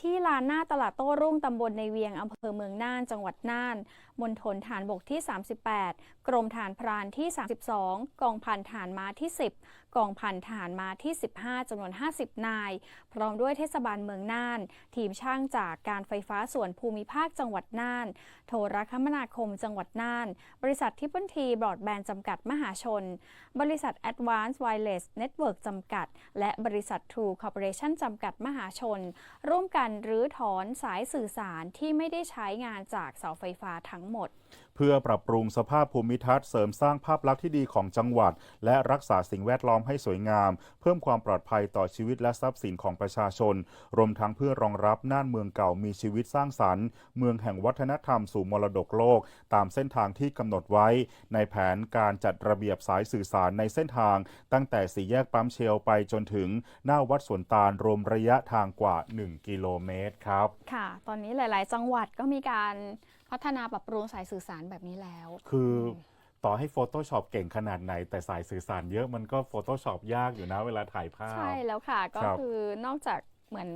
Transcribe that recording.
ที่ลานหน้าตลาดโต้รุ่งตำบลในเวียงอำเภอเมืองน่าน จังหวัดน่านมณฑลฐานบกที่ 38 กรมฐานพรานที่ 32 กองพันฐานม้าที่ 10 กองพันฐานม้าที่ 15จำนวน 50 นาย พร้อมด้วยเทศบาลเมืองน่าน ทีมช่างจากการไฟฟ้าส่วนภูมิภาคจังหวัดน่าน โทรคมนาคมจังหวัดน่าน บริษัททิปเปิลทีบรอดแบนด์จำกัดมหาชน บริษัท Advanced Wireless Network จำกัด และบริษัท True Corporation จำกัดมหาชน ร่วมกันรื้อถอนสายสื่อสารที่ไม่ได้ใช้งานจากเสาไฟฟ้าทั้งหมด เพื่อปรับปรุงสภาพภูมิทัศน์เสริมสร้างภาพลักษณ์ที่ดีของจังหวัด และรักษาสิ่งแวดล้อมให้สวยงาม เพิ่มความปลอดภัยต่อชีวิตและทรัพย์สินของประชาชน รวมทั้งเพื่อรองรับน่านเมืองเก่ามีชีวิตสร้างสรรค์ เมืองแห่งวัฒนธรรมสู่มรดกโลก ตามเส้นทางที่กำหนดไว้ ในแผนการจัดระเบียบสายสื่อสารในเส้นทาง ตั้งแต่สี่แยกปั๊มเชลไปจนถึงหน้าวัดสวนตาลรวมระยะทางกว่า 1 กิโลเมตรครับ ค่ะ ตอนนี้หลาย ๆ จังหวัดก็มีการพัฒนาปรับปรุงสายสื่อสารแบบนี้แล้ว คือต่อให้ Photoshop เก่งขนาดไหน แต่สายสื่อสารเยอะมันก็ Photoshop ยากอยู่นะเวลาถ่ายภาพ ใช่แล้วค่ะ ก็ครับ คือนอกจากเหมือน